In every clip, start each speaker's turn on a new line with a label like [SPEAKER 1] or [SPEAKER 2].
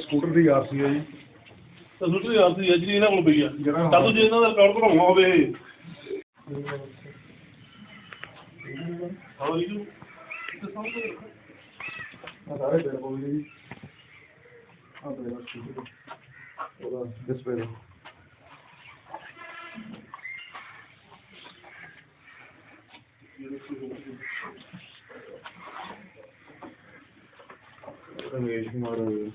[SPEAKER 1] Scooter ਦੀ ਆਰਸੀ ਹੈ ਜੀ।
[SPEAKER 2] ਤਾਂ ਸੁਣ ਯਾਰ ਸੀ ਜਿਹੜੀ ਇਹਨਾਂ ਕੋਲ ਪਈ ਆ।
[SPEAKER 1] ਜਿਹੜਾ-
[SPEAKER 2] ਤਾਂ ਜੇ ਇਹਨਾਂ ਦਾ ਰਿਕਾਰਡ ਬਣਾਉਣਾ ਹੋਵੇ। ਹਾਂ ਜੀ।
[SPEAKER 1] ਆ ਸਾਰੇ ਪੇੜ ਪੌਦੇ ਜੀ। ਆ ਬੇੜਾ ਸਕੂਟਰ ਉਹਦਾ ਡਿਸਪਲੇ 그럼
[SPEAKER 2] 예식말을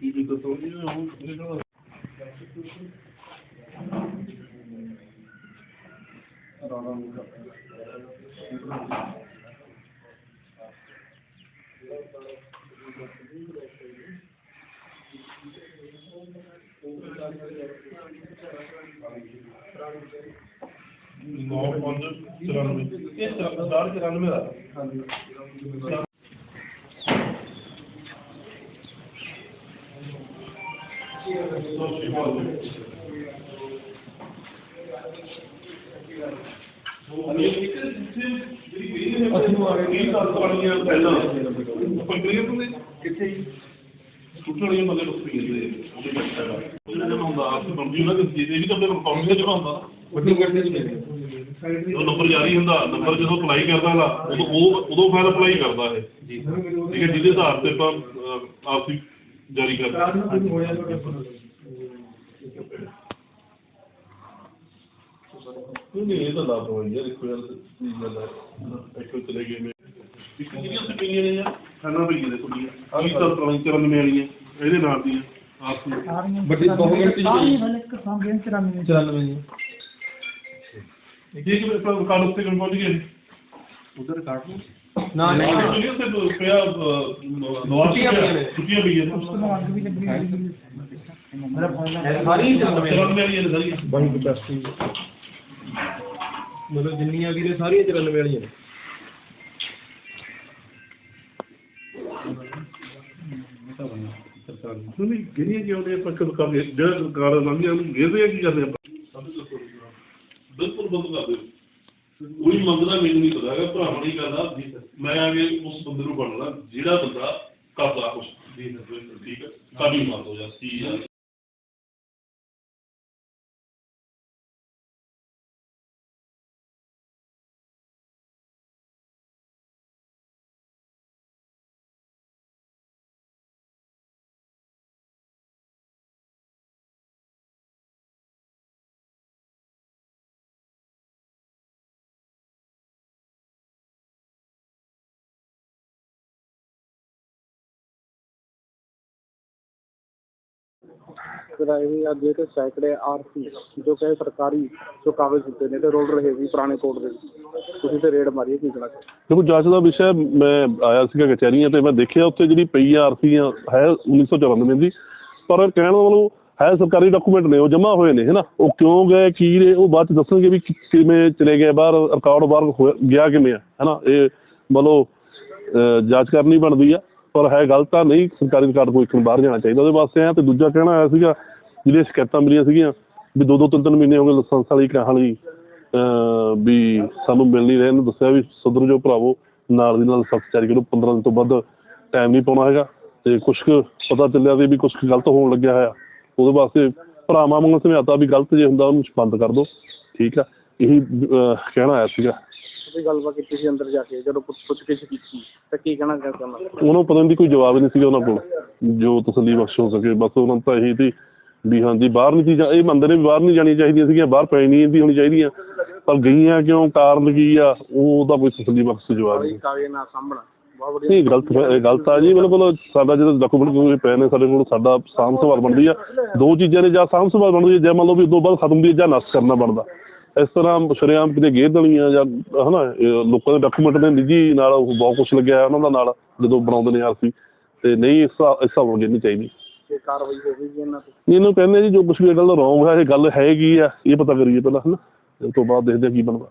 [SPEAKER 2] 이리도
[SPEAKER 1] 또
[SPEAKER 2] 이리로 이리로 Thank you. 9594 ਇਹ 9494 ਦਾ
[SPEAKER 1] ਹਾਂਜੀ
[SPEAKER 2] ਅਸੀਂ ਨੂੰ ਆ ਗਏ 20 ਸਾਲ ਪੁਰਾਣੀਆਂ ਪਹਿਲਾਂ ਕੰਪਨੀਆਂ ਤੋਂ
[SPEAKER 1] ਕਿੱਥੇ
[SPEAKER 2] ਸੁਟਣੀਆਂ ਮਤਲਬ ਉੱਥੇ ਇਹਦੇ ਉਹਦੇ ਬੱਚਾ ਦਾ ਉਹਨਾਂ ਦਾ ਹੁੰਦਾ ਆਪ ਤੋਂ ਬੰਦੀ ਉਹਨਾਂ ਦੇ ਜਿਹਦੇ ਵੀ ਤਾਂ ਮੇਰੇ ਕੰਪਨੀ ਦਾ ਜਿਹੜਾ ਹੁੰਦਾ
[SPEAKER 1] ਉਹ ਕਰਦੇ
[SPEAKER 2] ਉਹ ਨੰਬਰ ਜਾਰੀ ਹੁੰਦਾ ਨੰਬਰ ਜਦੋਂ ਅਪਲਾਈ ਕਰਦਾ ਹੈਗਾ ਉਦੋਂ ਉਹ ਉਦੋਂ ਫਾਈਲ ਅਪਲਾਈ ਕਰਦਾ ਹੈ
[SPEAKER 1] ਜੀ।
[SPEAKER 2] ਠੀਕ ਹੈ ਜਿਹਦੇ ਆਧਾਰ ਤੇ ਆਪਾਂ ਅਹ, ਆਪਸੀ ਜਾਰੀ ਕਰਦੇ ਨਹੀਂ ਨਹੀਂ ਇਹ ਤਾਂ ਲਾਭ ਹੋਈ ਯਾਰ ਇੱਕ ਯਾਰ ਕੀ ਗੱਲ ਹੈ ਇੱਥੋਂ ਚਲੇ ਗਏ ਮੈਂ ਇੱਕ ਜਿਹੜੀਆਂ ਉੱਥੇ ਪਈਆਂ ਨੇ ਯਾਰ ਖਾਣਾ ਪਈਆਂ ਨੇ ਕੁੜੀਆਂ। ਆਹ ਤਾਂ ਪੁਰਾਣੀ 94 ਵਾਲੀਆਂ ਇਹਦੇ ਨਾਲ ਦੀਆਂ ਆਪਸੀ।
[SPEAKER 1] ਵੱਡੀ ਬਹੁਤ ਗਿਣਤੀ ਚ ਪਈ।
[SPEAKER 3] ਇੱਕ ਸੰਗੇਨ 94
[SPEAKER 1] 94 ਜੀ
[SPEAKER 2] ਇਹ ਕਿ ਪਰ ਕਾਲ ਉੱਤੇ ਕਿਉਂ ਪਹੁੰਚ ਗਏ
[SPEAKER 1] ਉਧਰ ਕਾਟ ਲਓ
[SPEAKER 2] ਨਾ ਨਹੀਂ ਉੱਥੇ ਪਿਆ ਨਵਾਜ਼
[SPEAKER 1] ਛੁੱਟੀਆਂ ਪਈਆਂ ਨੇ।
[SPEAKER 2] ਛੁੱਟੀਆਂ ਪਈਆਂ ਨੇ
[SPEAKER 3] ਉਸ ਤੋਂ ਅੱਗ ਵੀ ਲੱਗੀ ਹੋਈ ਮੇਰਾ ਫੋਨ
[SPEAKER 1] ਸਾਰੀ
[SPEAKER 2] 94 ਵਾਲੀਆਂ ਨੇ ਸਾਰੀਆਂ
[SPEAKER 1] ਬੜੀ ਕਪੈਸਿਟੀ ਮਤਲਬ ਜਿੰਨੀਆਂ ਵੀ ਨੇ ਸਾਰੀਆਂ 94 ਵਾਲੀਆਂ ਨੇ
[SPEAKER 2] ਨਹੀਂ ਗਿਣੀਆਂ ਕਿਉਂ ਨੇ ਆਪਾਂ ਕਦੋਂ ਕਰਦੇ ਜਿਹੜਾ ਸਰਕਾਰ ਲੰਘਿਆ ਉਹਨੂੰ ਗਿਣਦੇ ਆ ਕੀ ਕਰਦੇ ਆਪਾਂ ਬਿਲਕੁਲ ਬੰਦ ਕਰ ਦਿਓ। ਕੋਈ ਮੰਗਦਾ ਮੈਨੂੰ ਨਹੀਂ ਪਤਾ ਹੈਗਾ ਭਰਾ ਨਹੀਂ ਕਰਦਾ ਮੈਂ ਆ ਕੇ ਉਸ ਬੰਦੇ ਨੂੰ ਬਣਨਾ ਜਿਹੜਾ ਬੰਦਾ ਕਰਦਾ ਕੁਛ। ਠੀਕ ਹੈ, ਕਾਬੀ ਮੰਨ ਦੋ ਜਾਂ ਸੀ ਜਾਂ
[SPEAKER 4] ਕਰਾਈ ਅੱਗੇ ਤੇ ਸੈਂਕੜੇ ਆਰਸੀ ਜੋ ਕਿ ਸਰਕਾਰੀ ਜੋ ਕਾਗਜ਼ ਦਿੱਤੇ ਨੇ ਤੇ ਰੋਲ ਰਹੇ ਸੀ ਪੁਰਾਣੇ ਕੋਰਟ ਦੇ ਤੁਸੀਂ ਤੇ ਰੇਡ ਮਾਰੀ ਕੀ ਕਹਣਾ
[SPEAKER 5] ਦੇਖੋ ਜਾਂਚ ਦਾ ਵਿਸ਼ਾ ਮੈਂ ਆਇਆ ਸੀਗਾ ਕਚਹਿਰੀਆਂ ਤੇ, ਮੈਂ ਦੇਖਿਆ ਉੱਥੇ ਜਿਹੜੀ ਪਈ ਆਰਸੀਆਂ ਹੈ 1994 ਦੀ। ਪਰ ਕਹਿਣ ਦਾ ਹੈ ਸਰਕਾਰੀ ਡਾਕੂਮੈਂਟ ਨੇ, ਉਹ ਜਮ੍ਹਾਂ ਹੋਏ ਨੇ ਹੈਨਾ ਉਹ ਕਿਉਂ ਗਏ, ਕੀ ਨੇ? ਉਹ ਬਾਅਦ ਚ ਦੱਸਣਗੇ ਵੀ ਕਿਵੇਂ ਚਲੇ ਗਏ, ਬਾਹਰ ਰਿਕਾਰਡ ਬਾਹਰ ਹੋਇਆ- ਗਿਆ ਕਿਵੇਂ ਆ ਹੈਨਾ ਇਹ ਮਤਲਬ ਜਾਂਚ ਕਰਨੀ ਬਣਦੀ ਆ, ਪਰ ਹੈ ਗਲਤ ਤਾਂ ਨਹੀਂ, ਸਰਕਾਰੀ ਰਿਕਾਰਡ ਕੋਈ ਇੱਕ ਨੂੰ ਬਾਹਰ ਜਾਣਾ ਚਾਹੀਦਾ। ਉਹਦੇ ਵਾਸਤੇ ਆ ਤੇ ਦੂਜਾ ਕਹਿਣਾ ਆਇਆ ਸੀਗਾ ਜਿਹੜੀਆਂ ਸ਼ਿਕਾਇਤਾਂ ਮਿਲੀਆਂ ਸੀਗੀਆਂ ਵੀ ਦੋ ਦੋ ਤਿੰਨ ਤਿੰਨ ਮਹੀਨੇ ਹੋ ਗਏ ਲਾਇਸੈਂਸ ਵਾਲੀ ਕਹਾਣੀ ਅਹ ਵੀ ਸਾਨੂੰ ਮਿਲ ਨਹੀਂ ਰਹੇ। ਇਹਨੂੰ ਦੱਸਿਆ ਵੀ ਸੁਧਰ ਜੋ ਭਰਾਵੋ ਨਾਲ ਦੀ ਨਾਲ ਸਖਤ ਜਾਰੀ ਕਰੋ 15 ਦਿਨ ਤੋਂ ਵੱਧ ਟਾਈਮ ਨਹੀਂ ਪਾਉਣਾ ਹੈਗਾ। ਤੇ ਕੁਝ ਕੁ ਪਤਾ ਚੱਲਿਆ ਵੀ ਕੁਝ ਕੁ ਗਲਤ ਹੋਣ ਲੱਗਿਆ ਹੋਇਆ। ਉਹਦੇ ਵਾਸਤੇ ਭਰਾਵਾਂ ਵਾਂਗੂ ਸਮਝਾਤਾ ਵੀ ਗਲਤ ਜੇ ਹੁੰਦਾ ਉਹਨੂੰ ਬੰਦ ਕਰ ਦਿਓ। ਠੀਕ ਆ? ਇਹੀ ਕਹਿਣਾ ਆਇਆ ਸੀਗਾ।
[SPEAKER 4] ਤੁਸੀਂ ਗੱਲਬਾਤ ਕੀਤੀ ਸੀ ਅੰਦਰ ਜਾ ਕੇ ਜਦੋਂ ਪੁੱਛ ਪੁੱਛ ਕੇ ਕੀਤੀ ਤੇ ਕੀ ਕਹਿਣਾ ਚਾਹੁੰਦਾ?
[SPEAKER 5] ਉਹਨਾਂ ਪਤਾ ਨਹੀਂ ਕੋਈ ਜਵਾਬ ਨਹੀਂ ਸੀਗਾ ਉਹਨਾਂ ਕੋਲ। ਜੋ ਤਸੱਲੀ ਬਖਸ਼ ਹੋ ਸਕੇ। ਬਸ ਉਹਨਾਂ ਤਾਂ ਇਹੀ ਸੀ ਵੀ ਹਾਂਜੀ ਬਾਹਰ ਨਹੀਂ ਚੀਜ਼ਾਂ ਇਹ ਮੰਨਦੇ ਨੇ ਵੀ ਬਾਹਰ ਨਹੀਂ ਜਾਣੀਆਂ ਚਾਹੀਦੀਆਂ ਸੀਗੀਆਂ ਬਾਹਰ ਪੈ ਨਹੀਂ ਦੀ ਹੋਣੀ ਚਾਹੀਦੀਆਂ। ਪਰ ਗਈਆਂ ਕਿਉਂ ਕਾਰਨ ਕੀ ਆ ਉਹ ਉਹਦਾ ਕੋਈ ਤਸੱਲੀ ਬਖਸ਼ ਜਵਾਬ ਨਹੀਂ।
[SPEAKER 4] ਕਾਗਜ਼ ਨਾ ਸਾਂਭਣਾ ਬਹੁਤ ਵਧੀਆ।
[SPEAKER 5] ਨਹੀਂ ਗਲਤ ਇਹ ਗਲਤ ਆ ਜੀ ਬਿਲਕੁਲ ਸਾਡਾ ਜਿਹੜਾ ਡਾਕੂਮੈਂਟ ਕੋਈ ਪਏ ਨੇ ਸਾਡੇ ਕੋਲ ਸਾਡਾ ਸਾਂਭ ਸੰਭਾਲ ਬਣਦੀ ਆ। ਦੋ ਚੀਜ਼ਾਂ ਨੇ ਜਾਂ ਸਾਂਭ ਸੰਭਾਲ ਬਣਦੀ ਹੈ ਜਾਂ ਮੰਨ ਲਓ ਵੀ ਉਦੋਂ ਬਾਅਦ ਖਤਮ ਦੀ ਜਾਂ ਨਸ਼ਟ ਕਰਨਾ ਬਣਦਾ। ਇਸ ਤਰ੍ਹਾਂ ਸ਼ਰੇਆਮ ਕਿਤੇ ਗੇਰ ਦੇਣੀਆਂ ਜਾਂ ਹਨਾ ਇਹ ਲੋਕਾਂ ਦੇ ਡਾਕੂਮੈਂਟ ਨੇ ਨਿੱਜੀ ਨਾਲ ਉਹ ਬਹੁਤ ਕੁਝ ਲੱਗਿਆ ਹੋਇਆ ਉਹਨਾਂ ਦਾ ਨਾਲ ਜਦੋਂ ਬਣਾਉਂਦੇ ਨੇ ਆਰਸੀ। ਤੇ ਨਹੀਂ ਇਸ ਹਿਸਾਬ ਨਾਲ ਨਹੀਂ ਚਾਹੀਦੀ।
[SPEAKER 4] ਤੇ ਕਾਰਵਾਈ ਹੋਵੇਗੀ ਇਹਨਾਂ ਤੇ।
[SPEAKER 5] ਇਹਨੂੰ ਕਹਿੰਦੇ ਜੀ ਜੋ ਕੁਛ ਵੀ ਇਹ ਗੱਲ ਰੋਂਗ ਹੈ ਇਹ ਗੱਲ ਹੈ ਕੀ ਆ, ਇਹ ਪਤਾ ਕਰੀਏ ਪਹਿਲਾਂ ਹਨਾ ਉਸ ਤੋਂ ਬਾਅਦ ਦੇਖਦੇ ਆ ਕੀ ਬਣਦਾ।